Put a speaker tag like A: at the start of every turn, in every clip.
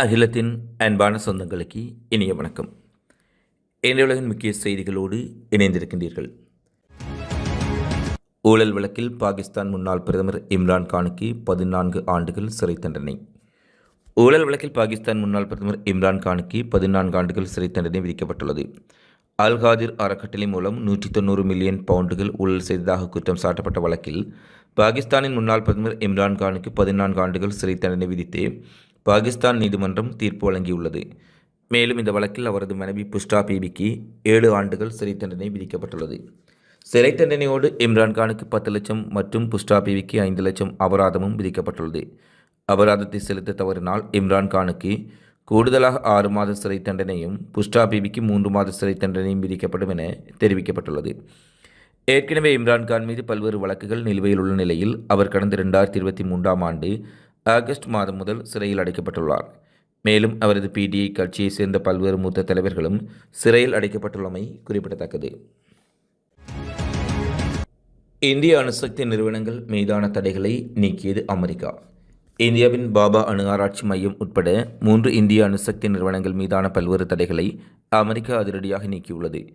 A: அகிலத்தின் அன்பான சொந்தங்களுக்கு இனிய வணக்கம். இன்றைய உலகின் முக்கிய செய்திகளோடு இணைந்திருக்கின்றீர்கள். ஊழல் வழக்கில் பாகிஸ்தான் முன்னாள் பிரதமர் இம்ரான் கானுக்கு பதினான்கு ஆண்டுகள் சிறை தண்டனை. ஊழல் வழக்கில் பாகிஸ்தான் முன்னாள் பிரதமர் இம்ரான் கானுக்கு பதினான்கு ஆண்டுகள் சிறை தண்டனை விதிக்கப்பட்டுள்ளது. அல்காதிர் அறக்கட்டளை மூலம் நூற்றி தொண்ணூறு மில்லியன் பவுண்டுகள் ஊழல் செய்ததாக குற்றம் சாட்டப்பட்ட வழக்கில் பாகிஸ்தானின் முன்னாள் பிரதமர் இம்ரான் கானுக்கு பதினான்கு ஆண்டுகள் சிறை தண்டனை விதித்து பாகிஸ்தான் நீதிமன்றம் தீர்ப்பு வழங்கியுள்ளது. மேலும் இந்த வழக்கில் அவரது மனைவி புஷ்டா பீபிக்கு ஏழு ஆண்டுகள் சிறை தண்டனை விதிக்கப்பட்டுள்ளது. சிறை தண்டனையோடு இம்ரான்கானுக்கு பத்து லட்சம் மற்றும் புஷ்டா பீவிக்கு ஐந்து லட்சம் அபராதமும் விதிக்கப்பட்டுள்ளது. அபராதத்தை செலுத்த தவறினால் இம்ரான்கானுக்கு கூடுதலாக ஆறு மாத சிறை தண்டனையும் புஷ்டா பீவிக்கு மூன்று மாத சிறை தண்டனையும் விதிக்கப்படும் என தெரிவிக்கப்பட்டுள்ளது. ஏற்கனவே இம்ரான்கான் மீது பல்வேறு வழக்குகள் நிலுவையில் உள்ள நிலையில் அவர் கடந்த ரெண்டாயிரத்தி இருபத்தி மூன்றாம் ஆண்டு ஆகஸ்ட் மாதம் முதல் சிறையில் அடைக்கப்பட்டுள்ளார். மேலும் அவரது பிடிஐ கட்சியைச் சேர்ந்த பல்வேறு மூத்த தலைவர்களும் சிறையில் அடைக்கப்பட்டுள்ளமை குறிப்பிடத்தக்கது. இந்திய அணுசக்தி நிறுவனங்கள் மீதான தடைகளை நீக்கியது அமெரிக்கா. இந்தியாவின் பாபா அணு ஆராய்ச்சி மையம் உட்பட மூன்று இந்திய அணுசக்தி நிறுவனங்கள் மீதான பல்வேறு தடைகளை அமெரிக்கா அதிரடியாக நீக்கியுள்ளது.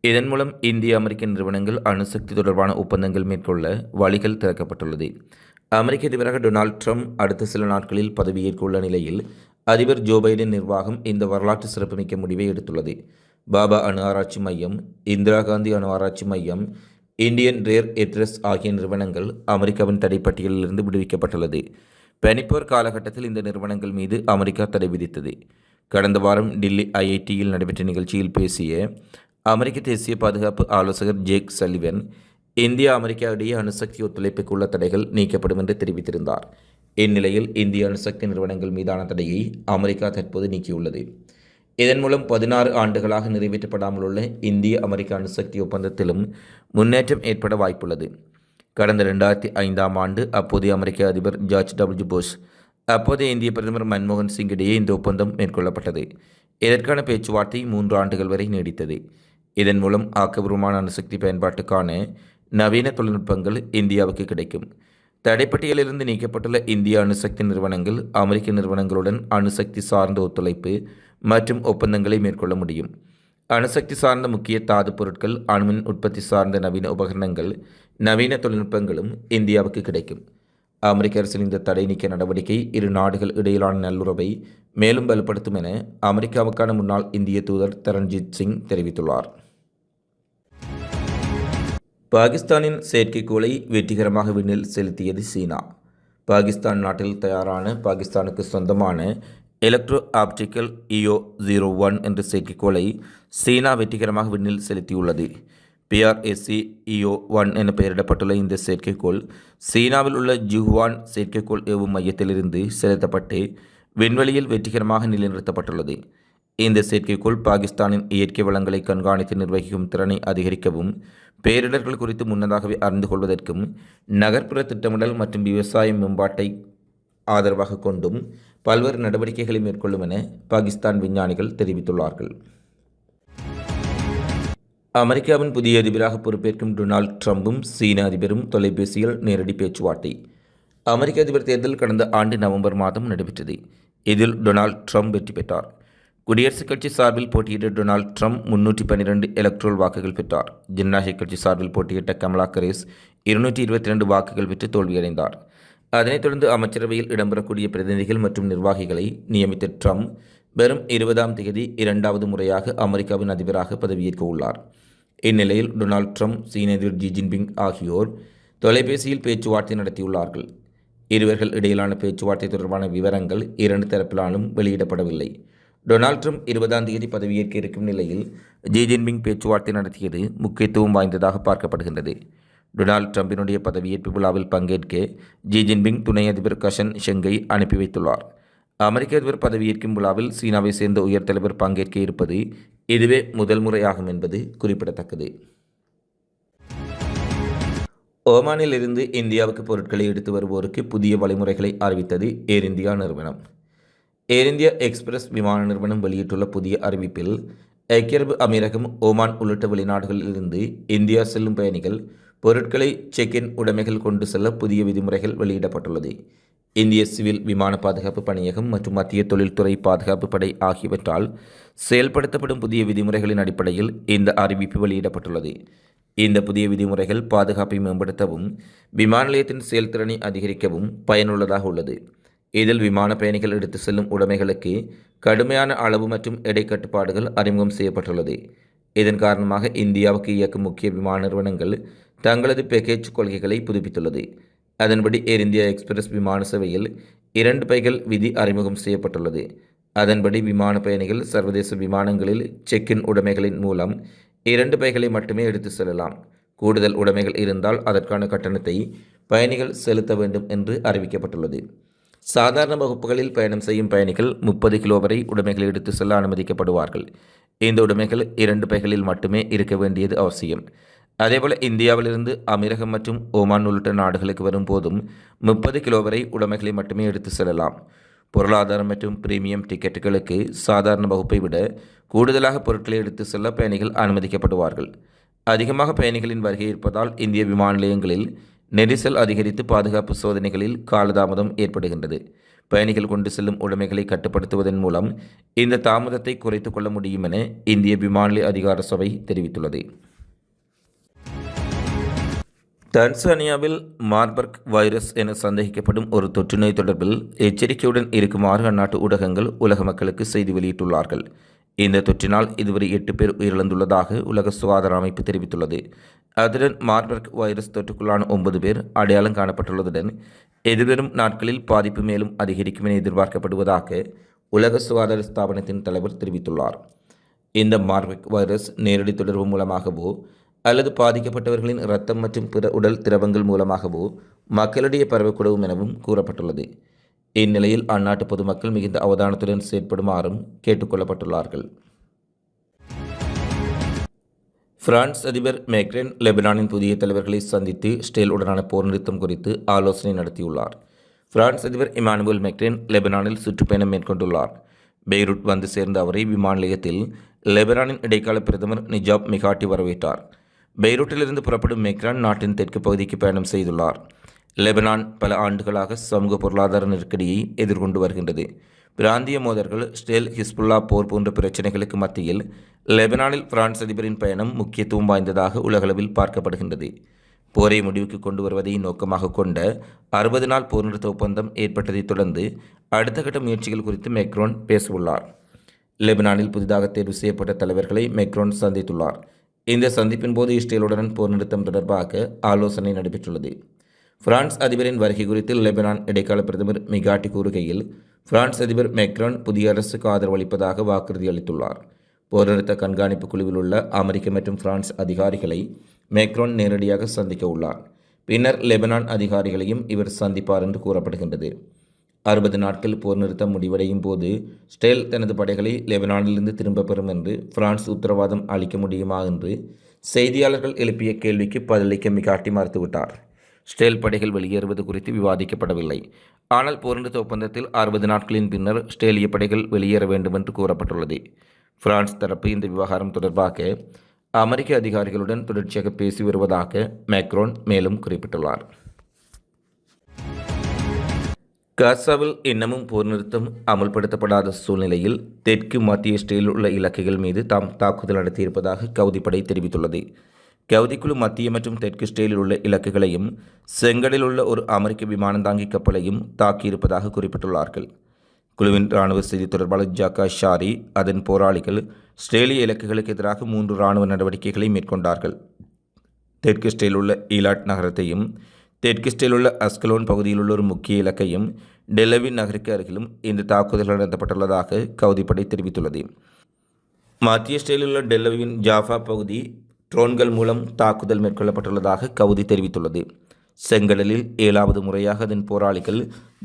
A: இதன் மூலம் இந்திய அமெரிக்க நிறுவனங்கள் அணுசக்தி தொடர்பான ஒப்பந்தங்கள் மேற்கொள்ள வழிகள் திறக்கப்பட்டுள்ளது. அமெரிக்க அதிபராக டொனால்ட் ட்ரம்ப் அடுத்த சில நாட்களில் பதவியேற்க உள்ள நிலையில் அதிபர் ஜோ பைடன் நிர்வாகம் இந்த வரலாற்று சிறப்புமிக்க முடிவை எடுத்துள்ளது. பாபா அணு ஆராய்ச்சி மையம் இந்திரா காந்தி அணு ஆராய்ச்சி மையம் இந்தியன் ரேர் எட்ரஸ் ஆகிய நிறுவனங்கள் அமெரிக்காவின் தடைப்பட்டியலிலிருந்து விடுவிக்கப்பட்டுள்ளது. பனிப்போர் காலகட்டத்தில் இந்த நிறுவனங்கள் மீது அமெரிக்கா தடை விதித்தது. கடந்த வாரம் டில்லி ஐஐடியில் நடைபெற்ற நிகழ்ச்சியில் பேசிய அமெரிக்க தேசிய பாதுகாப்பு ஆலோசகர் ஜேக் சலிவன் இந்தியா அமெரிக்கா இடையே அணுசக்தி ஒத்துழைப்புக்கு உள்ள தடைகள் நீக்கப்படும் என்று தெரிவித்திருந்தார். இந்நிலையில் இந்திய அணுசக்தி நிறுவனங்கள் மீதான தடையை அமெரிக்கா தற்போது நீக்கியுள்ளது. இதன் மூலம் பதினாறு ஆண்டுகளாக நிறைவேற்றப்படாமல் உள்ள இந்திய அமெரிக்க அணுசக்தி ஒப்பந்தத்திலும் முன்னேற்றம் ஏற்பட வாய்ப்புள்ளது. கடந்த ரெண்டாயிரத்தி ஐந்தாம் ஆண்டு அப்போதைய அமெரிக்க அதிபர் ஜார்ஜ் டபிள்யூ புஷ் அப்போதைய இந்திய பிரதமர் மன்மோகன் சிங் இடையே இந்த ஒப்பந்தம் மேற்கொள்ளப்பட்டது. இதற்கான பேச்சுவார்த்தை மூன்று ஆண்டுகள் வரை நீடித்தது. இதன் மூலம் ஆக்கபூர்வமான அணுசக்தி பயன்பாட்டுக்கான நவீன தொழில்நுட்பங்கள் இந்தியாவுக்கு கிடைக்கும். தடைப்பட்டியலிலிருந்து நீக்கப்பட்டுள்ள இந்திய அணுசக்தி நிறுவனங்கள் அமெரிக்க நிறுவனங்களுடன் அணுசக்தி சார்ந்த ஒத்துழைப்பு மற்றும் ஒப்பந்தங்களை மேற்கொள்ள முடியும். அணுசக்தி சார்ந்த முக்கிய தாது பொருட்கள் அணுமின் உற்பத்தி சார்ந்த நவீன உபகரணங்கள் நவீன தொழில்நுட்பங்களும் இந்தியாவுக்கு கிடைக்கும். அமெரிக்க அரசின் இந்த தடை நீக்க நடவடிக்கை இரு நாடுகள் இடையிலான நல்லுறவை மேலும் வலுப்படுத்தும் என அமெரிக்காவுக்கான முன்னாள் இந்திய தூதர் தரண்ஜித் சிங் தெரிவித்துள்ளார். பாகிஸ்தானின் செயற்கைக்கோளை வெற்றிகரமாக விண்ணில் செலுத்தியது சீனா. பாகிஸ்தான் நாட்டில் தயாரான பாகிஸ்தானுக்கு சொந்தமான electro optical EO zero one என்ற செயற்கைக்கோளை சீனா வெற்றிகரமாக விண்ணில் செலுத்தியுள்ளது. பிஆர்எஸ்சி இயோ ஒன் என பெயரிடப்பட்டுள்ள இந்த செயற்கைக்கோள் சீனாவில் உள்ள ஜுஹுவான் செயற்கைக்கோள் ஏவும் மையத்திலிருந்து செலுத்தப்பட்டு விண்வெளியில் வெற்றிகரமாக நிலைநிறுத்தப்பட்டுள்ளது. இந்த செயற்கைக்கோள் பாகிஸ்தானின் இயற்கை வளங்களை கண்காணித்து நிர்வகிக்கும் திறனை அதிகரிக்கவும் பேரிடர்கள் குறித்து முன்னதாகவே அறிந்து கொள்வதற்கும் நகர்ப்புற திட்டமிடல் மற்றும் விவசாய மேம்பாட்டை ஆதரவாக கொண்டும் பல்வேறு நடவடிக்கைகளை மேற்கொள்ளும் என பாகிஸ்தான் விஞ்ஞானிகள் தெரிவித்துள்ளார்கள். அமெரிக்காவின் புதிய அதிபராக பொறுப்பேற்கும் டொனால்ட் ட்ரம்பும் சீன அதிபரும் தொலைபேசியில் நேரடி பேச்சுவார்த்தை. அமெரிக்க அதிபர் தேர்தல் கடந்த ஆண்டு நவம்பர் மாதம் நடைபெற்றது. இதில் டொனால்ட் ட்ரம்ப் வெற்றி பெற்றார். குடியரசுக் கட்சி சார்பில் போட்டியிட்ட டொனால்ட் ட்ரம்ப் முன்னூற்றி பன்னிரண்டு எலக்ட்ரோல் வாக்குகள் பெற்றார். ஜனநாயக கட்சி சார்பில் போட்டியிட்ட கமலா கரேஸ் இருநூற்றி இருபத்தி ரெண்டு வாக்குகள் பெற்று தோல்வியடைந்தார். அதனைத் தொடர்ந்து அமைச்சரவையில் இடம்பெறக்கூடிய பிரதிநிதிகள் மற்றும் நிர்வாகிகளை நியமித்த ட்ரம்ப் வெறும் இருபதாம் தேதி இரண்டாவது முறையாக அமெரிக்காவின் அதிபராக பதவியேற்க உள்ளார். இந்நிலையில் டொனால்ட் ட்ரம்ப் சீன அதிபர் ஜி ஜின்பிங் ஆகியோர் தொலைபேசியில் பேச்சுவார்த்தை நடத்தியுள்ளார்கள். இருவர்கள் இடையிலான பேச்சுவார்த்தை தொடர்பான விவரங்கள் இரண்டு தரப்பிலானும் வெளியிடப்படவில்லை. டொனால்ட் ட்ரம்ப் இருபதாம் தேதி பதவியேற்க இருக்கும் நிலையில் ஜி ஜின்பிங் பேச்சுவார்த்தை நடத்தியது முக்கியத்துவம் வாய்ந்ததாக பார்க்கப்படுகின்றது. டொனால்ட் ட்ரம்பினுடைய பதவியேற்பு விழாவில் பங்கேற்க ஜி ஜின்பிங் துணை அதிபர் கஷன் ஷெங்கை அனுப்பி வைத்துள்ளார். அமெரிக்க அதிபர் பதவியேற்கும் விழாவில் சீனாவை சேர்ந்த உயர் தலைவர் பங்கேற்க இருப்பது இதுவே முதல் முறையாகும் என்பது குறிப்பிடத்தக்கது. ஓமானில் இருந்து இந்தியாவுக்கு பொருட்களை எடுத்து வருவோருக்கு புதிய வழிமுறைகளை அறிவித்தது ஏர் இந்தியா நிறுவனம். ஏர் இந்தியா எக்ஸ்பிரஸ் விமான நிறுவனம் வெளியிட்டுள்ள புதிய அறிவிப்பில் ஐக்கிய அரபு அமீரகம் ஓமான் உள்ளிட்ட வெளிநாடுகளிலிருந்து இந்தியா செல்லும் பயணிகள் பொருட்களை செக் இன் உடைமைகள் கொண்டு செல்ல புதிய விதிமுறைகள் வெளியிடப்பட்டுள்ளது. இந்திய சிவில் விமான பாதுகாப்பு பணியகம் மற்றும் மத்திய தொழில்துறை பாதுகாப்பு படை ஆகியவற்றால் செயல்படுத்தப்படும் புதிய விதிமுறைகளின் அடிப்படையில் இந்த அறிவிப்பு வெளியிடப்பட்டுள்ளது. இந்த புதிய விதிமுறைகள் பாதுகாப்பை மேம்படுத்தவும் விமான நிலையத்தின் செயல்திறனை அதிகரிக்கவும் பயனுள்ளதாக உள்ளது. இதில் விமான பயணிகள் எடுத்து செல்லும் உடைமைகளுக்கு கடுமையான அளவு மற்றும் எடை கட்டுப்பாடுகள் அறிமுகம் செய்யப்பட்டுள்ளது. இதன் காரணமாக இந்தியாவுக்கு இயக்கும் முக்கிய விமான நிறுவனங்கள் தங்களது பேக்கேஜ் கொள்கைகளை புதுப்பித்துள்ளது. அதன்படி ஏர் இந்தியா எக்ஸ்பிரஸ் விமான சேவையில் இரண்டு பைகள் விதி அறிமுகம் செய்யப்பட்டுள்ளது. அதன்படி விமான பயணிகள் சர்வதேச விமானங்களில் செக்கின் உடைமைகளின் மூலம் இரண்டு பைகளை மட்டுமே எடுத்து செல்லலாம். கூடுதல் உடைமைகள் இருந்தால் அதற்கான கட்டணத்தை பயணிகள் செலுத்த வேண்டும் என்று அறிவிக்கப்பட்டுள்ளது. சாதாரண வகுப்புகளில் பயணம் செய்யும் பயணிகள் முப்பது கிலோ வரை உடைமைகளை எடுத்து செல்ல அனுமதிக்கப்படுவார்கள். இந்த உடைமைகள் இரண்டு பைகளில் மட்டுமே இருக்க வேண்டியது அவசியம். அதேபோல் இந்தியாவிலிருந்து அமீரகம் மற்றும் ஓமான் உள்ளிட்ட நாடுகளுக்கு வரும்போதும் முப்பது கிலோ வரை உடைமைகளை மட்டுமே எடுத்து செல்லலாம். பொருளாதாரம் மற்றும் பிரீமியம் டிக்கெட்டுகளுக்கு சாதாரண வகுப்பை விட கூடுதலாக பொருட்களை எடுத்து செல்ல பயணிகள் அனுமதிக்கப்படுவார்கள். அதிகமாக பயணிகளின் வருகை இருப்பதால் இந்திய விமான நிலையங்களில் நெரிசல் அதிகரித்து பாதுகாப்பு சோதனைகளில் காலதாமதம் ஏற்படுகின்றது. பயணிகள் கொண்டு செல்லும் உடைமைகளை கட்டுப்படுத்துவதன் மூலம் இந்த தாமதத்தை குறைத்துக் கொள்ள முடியும் என இந்திய விமானநிலை அதிகார சபை தெரிவித்துள்ளது. டான்சானியாவில் மார்பர்க் வைரஸ் என சந்தேகிக்கப்படும் ஒரு தொற்றுநோய் தொடர்பில் எச்சரிக்கையுடன் இருக்குமாறு அந்நாட்டு ஊடகங்கள் உலக மக்களுக்கு செய்தி வெளியிட்டுள்ளார்கள். இந்த தொற்றினால் இதுவரை எட்டு பேர் உயிரிழந்துள்ளதாக உலக சுகாதார அமைப்பு தெரிவித்துள்ளது. அதுடன் மார்பர்க் வைரஸ் தொற்றுக்குள்ளான ஒன்பது பேர் அடையாளம் காணப்பட்டுள்ளதுடன் எதிர்வரும் நாட்களில் பாதிப்பு மேலும் அதிகரிக்கும் என எதிர்பார்க்கப்படுவதாக உலக சுகாதார ஸ்தாபனத்தின் தலைவர் தெரிவித்துள்ளார். இந்த மார்பர்க் வைரஸ் நேரடி தொடர்பு மூலமாகவோ அல்லது பாதிக்கப்பட்டவர்களின் இரத்தம் மற்றும் பிற உடல் திரவங்கள் மூலமாகவோ மக்களிடையே பரவக்கூடும் எனவும் கூறப்பட்டுள்ளது. இந்நிலையில் அந்நாட்டு பொதுமக்கள் மிகுந்த அவதானத்துடன் செயற்படுமாறும் கேட்டுக்கொள்ளப்பட்டுள்ளார்கள். பிரான்ஸ் அதிபர் மேக்ரென் லெபனானின் புதிய தலைவர்களை சந்தித்து ஸ்டேல் உடனான போர் நிறுத்தம் குறித்து ஆலோசனை நடத்தியுள்ளார். பிரான்ஸ் அதிபர் இமானுவேல் மேக்ரென் லெபனானில் சுற்றுப்பயணம் மேற்கொண்டுள்ளார். பெய்ரூட் வந்து சேர்ந்த அவரை விமான நிலையத்தில் லெபனானின் இடைக்கால பிரதமர் நிஜாப் மிகாட்டி வரவேற்றார். பெய்ரூட்டிலிருந்து புறப்படும் மெக்ரான் நாட்டின் தெற்கு பகுதிக்கு பயணம் செய்துள்ளார். லெபனான் பல ஆண்டுகளாக சமூக பொருளாதார நெருக்கடியை எதிர்கொண்டு வருகின்றது. பிராந்திய மோதல்கள் ஸ்டேல் ஹிஸ்புல்லா போர் போன்ற பிரச்சினைகளுக்கு மத்தியில் லெபனானில் பிரான்ஸ் அதிபரின் பயணம் முக்கியத்துவம் வாய்ந்ததாக உலகளவில் பார்க்கப்படுகின்றது. போரை முடிவுக்கு கொண்டு வருவதை நோக்கமாக கொண்ட அறுபது நாள் போர் நிறுத்த ஒப்பந்தம் ஏற்பட்டதைத் தொடர்ந்து அடுத்த கட்ட முயற்சிகள் குறித்து மெக்ரோன் பேசவுள்ளார். லெபனானில் புதிதாக தேர்வு செய்யப்பட்ட தலைவர்களை மெக்ரோன் சந்தித்துள்ளார். இந்த சந்திப்பின் போது இஸ்ரேலுடன் போர் நிறுத்தம் தொடர்பாக ஆலோசனை நடைபெற்றுள்ளது. பிரான்ஸ் அதிபரின் வருகை குறித்து லெபனான் இடைக்கால பிரதமர் மிகாட்டி கூறுகையில் பிரான்ஸ் அதிபர் மெக்ரான் புதிய அரசுக்கு ஆதரவளிப்பதாக வாக்குறுதி அளித்துள்ளார். போர் நிறுத்த கண்காணிப்பு குழுவில் உள்ள அமெரிக்க மற்றும் பிரான்ஸ் அதிகாரிகளை மேக்ரோன் நேரடியாக சந்திக்க உள்ளார். பின்னர் லெபனான் அதிகாரிகளையும் இவர் சந்திப்பார் என்று கூறப்படுகின்றது. அறுபது நாட்கள் போர் நிறுத்தம் முடிவடையும் போது ஸ்டேல் தனது படைகளை லெபனானிலிருந்து திரும்ப பெறும் என்று பிரான்ஸ் உத்தரவாதம் அளிக்க முடியுமா என்று செய்தியாளர்கள் எழுப்பிய கேள்விக்கு பதிலளிக்க மிகாட்டி மறுத்துவிட்டார். ஸ்டேல் படைகள் வெளியேறுவது குறித்து விவாதிக்கப்படவில்லை. ஆனால் போர் ஒப்பந்தத்தில் அறுபது நாட்களின் பின்னர் ஸ்டேலிய படைகள் வெளியேற வேண்டும் என்று கூறப்பட்டுள்ளது. பிரான்ஸ் தரப்பு இந்த விவகாரம் தொடர்பாக அமெரிக்க அதிகாரிகளுடன் தொடர்ச்சியாக பேசி வருவதாக மேக்ரோன் மேலும் குறிப்பிட்டுள்ளார். காசாவில் இன்னமும் போர் நிறுத்தம் அமல்படுத்தப்படாத சூழ்நிலையில் தெற்கு மத்திய ஸ்டேலில் உள்ள இலக்குகள் மீது தாம் தாக்குதல் நடத்தியிருப்பதாக கவுதிப்படை தெரிவித்துள்ளது. கவுதிக்குழு மத்திய மற்றும் தெற்கு ஸ்டேலில் உள்ள இலக்குகளையும் செங்கலில் உள்ள ஒரு அமெரிக்க விமானம் தாங்கி கப்பலையும் தாக்கியிருப்பதாக குறிப்பிட்டுள்ளார்கள். குழுவின் இராணுவ செய்தி தொடர்பாளர் ஜாக்கா ஷாரி அதன் போராளிகள் ஸ்ட்ரேலிய இலக்குகளுக்கு எதிராக மூன்று இராணுவ நடவடிக்கைகளை மேற்கொண்டார்கள். தெற்கு இஸ்ரேலில் உள்ள ஈலாட் நகரத்தையும் தெற்கிஸ்டில் உள்ள அஸ்கலோன் பகுதியில் உள்ள ஒரு முக்கிய இலக்கையும் டெலவின் நகருக்கு அருகிலும் இந்த தாக்குதல்கள் நடத்தப்பட்டுள்ளதாக கவுதிப்படை தெரிவித்துள்ளது. மத்திய ஸ்டேலில் உள்ள டெல்லவின் ஜாஃபா பகுதி ட்ரோன்கள் மூலம் தாக்குதல் மேற்கொள்ளப்பட்டுள்ளதாக கவுதி தெரிவித்துள்ளது. செங்கடலில் ஏழாவது முறையாக அதன் போராளிகள்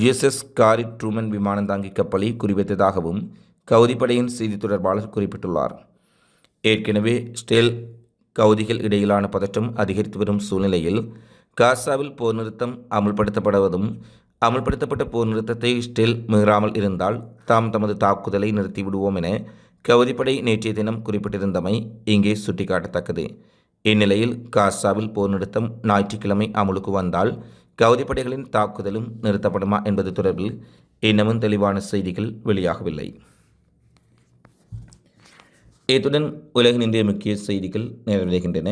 A: ஜிஎஸ்எஸ் காரி ட்ரூமன் விமானம் தாங்கி கப்பலை குறிவைத்ததாகவும் கவுதிப்படையின் செய்தி தொடர்பாளர் குறிப்பிட்டுள்ளார். ஏற்கனவே ஸ்டேல் கவுதிகள் இடையிலான பதற்றம் அதிகரித்து வரும் சூழ்நிலையில் காசாவில் போர் நிறுத்தம் அமுல்படுத்தப்படுவதும் அமுல்படுத்தப்பட்ட போர் நிறுத்தத்தை ஸ்டில் மீறாமல் இருந்தால் தாம் தமது தாக்குதலை நிறுத்திவிடுவோம் என கவுதிப்படை நேற்றைய தினம் குறிப்பிட்டிருந்தமை இங்கே சுட்டிக்காட்டத்தக்கது. இந்நிலையில் காசாவில் போர் நிறுத்தம் ஞாயிற்றுக்கிழமை அமுலுக்கு வந்தால் கவுதிப்படைகளின் தாக்குதலும் நிறுத்தப்படுமா என்பது தொடர்பில் இன்னமும் தெளிவான செய்திகள் வெளியாகவில்லை. இத்துடன் உலகின் இந்திய முக்கிய செய்திகள் நிறைவடைகின்றன.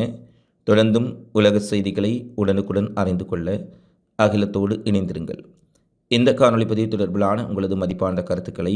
A: தொடர்ந்தும் உலக செய்திகளை உடனுக்குடன் அறிந்து கொள்ள அகிலத்தோடு இணைந்திருங்கள். இந்த காணொளிப்பதிவு தொடர்பிலான உங்களது மதிப்பான கருத்துக்களை